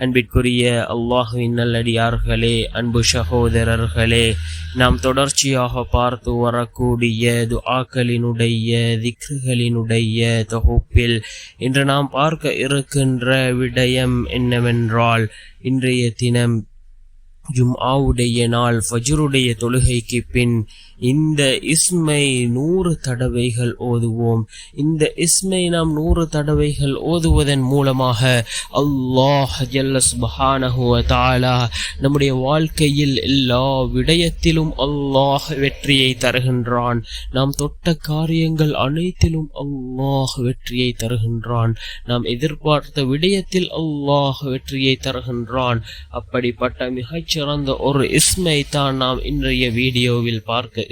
அன்பிற்குரிய அல்லாஹுவின் நல்லடியார்களே அன்பு சகோதரர்களே நாம் தொடர்ச்சியாக பார்த்து வரக்கூடிய துஆக்களினுடைய திக்ருகளினுடைய தொகுப்பில் இன்று நாம் பார்க்க இருக்கின்ற விடயம் என்னவென்றால் இன்றைய தினம் ஜும்ஆவுடைய நாள் ஃபஜ்ருடைய தொழுகைக்கு பின் இந்த இஸ்மை நூறு தடவைகள் ஓதுவோம். இந்த இஸ்மை நாம் நூறு தடவைகள் ஓதுவதன் மூலமாக அல்லாஹ் ஜல்ல சுபஹானஹு நம்முடைய வாழ்க்கையில் எல்லா விடயத்திலும் அல்லாஹ் வெற்றியை தருகின்றான். நாம் தொட்ட காரியங்கள் அனைத்திலும் அல்லாஹ் வெற்றியை தருகின்றான். நாம் எதிர்பார்த்த விடயத்தில் அல்லாஹ் வெற்றியை தருகின்றான். அப்படிப்பட்ட மிகச்சிறந்த ஒரு இஸ்மை தான் நாம் இன்றைய வீடியோவில் பார்க்க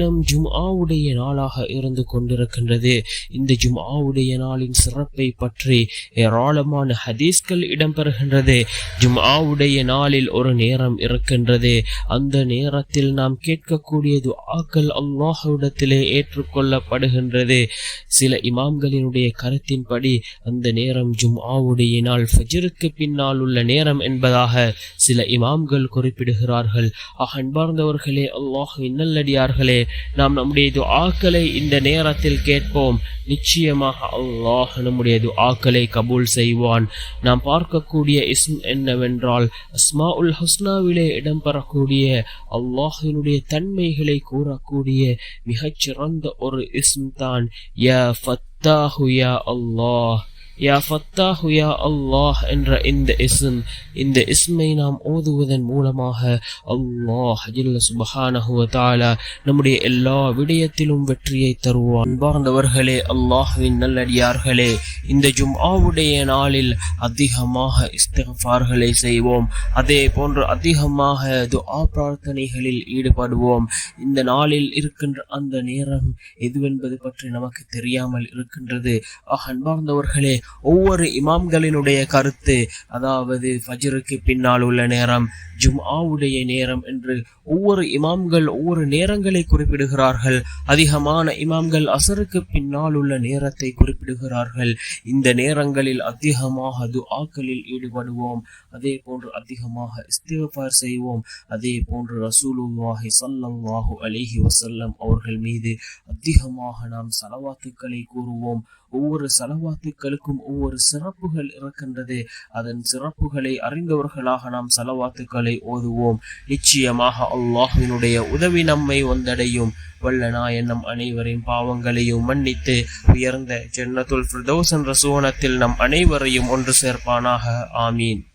ஜும்ஆவுடைய நாளாக இருந்து கொண்டிருக்கின்றது. இந்த ஜும்ஆவுடைய நாளின் சிறப்பை பற்றி ஏராளமான ஹதீஸ்கள் இடம்பெறுகின்றது. ஜும்ஆவுடைய நாளில் ஒரு நேரம் இருக்கின்றது. அந்த நேரத்தில் நாம் கேட்கக்கூடிய துஆக்கள் அல்லாஹ்விடத்திலே ஏற்றுக்கொள்ளப்படுகின்றது. சில இமாம்களினுடைய கருத்தின்படி அந்த நேரம் ஜும்ஆவுடைய நாள் ஃபஜருக்கு பின்னால் உள்ள நேரம் என்பதாக சில இமாம்கள் குறிப்பிடுகிறார்கள். ஆக அன்பார்ந்தவர்களே அல்லாஹ் நல்லடியார்களே நாம் நம்முடைய துஆக்களை இந்த நேரத்தில் கேட்போம். நிச்சயமாக அல்லாஹ் நம்முடைய துஆக்களை கபூல் செய்வான். நாம் பார்க்கக்கூடிய இஸ்ம் என்னவென்றால் அஸ்மா உல் ஹஸ்னாவிலே இடம்பெறக்கூடிய அல்லாஹினுடைய தன்மைகளை கூறக்கூடிய மிகச்சிறந்த ஒரு இஸ்ம் தான் யா ஃபத்தாஹு யா அல்லாஹ். யா ஃபத்தாஹு யா அல்லாஹ் என்ற இந்த இஸ்ம் இந்த இஸ்மை நாம் ஓதுவதன் மூலமாக அல்லாஹ் ஜில்ல சுபஹானஹு வ நம்முடைய எல்லா விடயத்திலும் வெற்றியை தருவான். அன்பார்ந்தவர்களே அல்லாஹ்வின் நல்லடியார்களே இந்த ஜும்ஆவுடைய நாளில் அதிகமாக இஸ்திஃபார்களை செய்வோம். அதே போன்று அதிகமாக துஆ பிரார்த்தனைகளில் ஈடுபடுவோம். இந்த நாளில் இருக்கின்ற அந்த நேரம் எதுவென்பது பற்றி நமக்கு தெரியாமல் இருக்கின்றது. ஆக அன்பார்ந்தவர்களே ஒவ்வொரு இமாம்களினுடைய கருத்து அதாவது ஃபஜ்ருக்கு பின்னால் உள்ள நேரம் ஜும்ஆவுடைய நேரம் என்று ஒவ்வொரு இமாம்கள் ஒவ்வொரு நேரங்களை குறிப்பிடுகிறார்கள். அதிகமான இமாம்கள் அசருக்கு பின்னால் உள்ள நேரத்தை குறிப்பிடுகிறார்கள். இந்த நேரங்களில் அதிகமாக துஆக்களில் ஈடுபடுவோம். அதே போன்று அதிகமாக இஸ்திஃபார் செய்வோம். அதே போன்று ரசூலுல்லாஹி சல்லாஹூ அலிஹி வசல்லம் அவர்கள் மீது அதிகமாக நாம் செலவாத்துக்களை கூறுவோம். ஒவ்வொரு செலவாத்துக்களுக்கும் ஒவ்வொரு சிறப்புகள் இருக்கின்றது. அதன் சிறப்புகளை அறிந்தவர்களாக நாம் செலவாத்துக்களை ஓதுவோம். நிச்சயமாக அல்லாஹினுடைய உதவி நம்மை வந்தடையும். வல்ல நம் அனைவரின் பாவங்களையும் மன்னித்து உயர்ந்த ஜென்னத்துல் ஃபிர்தௌஸ் என்ற சுவனத்தில் நம் அனைவரையும் ஒன்று சேர்ப்பானாக. ஆமீன்.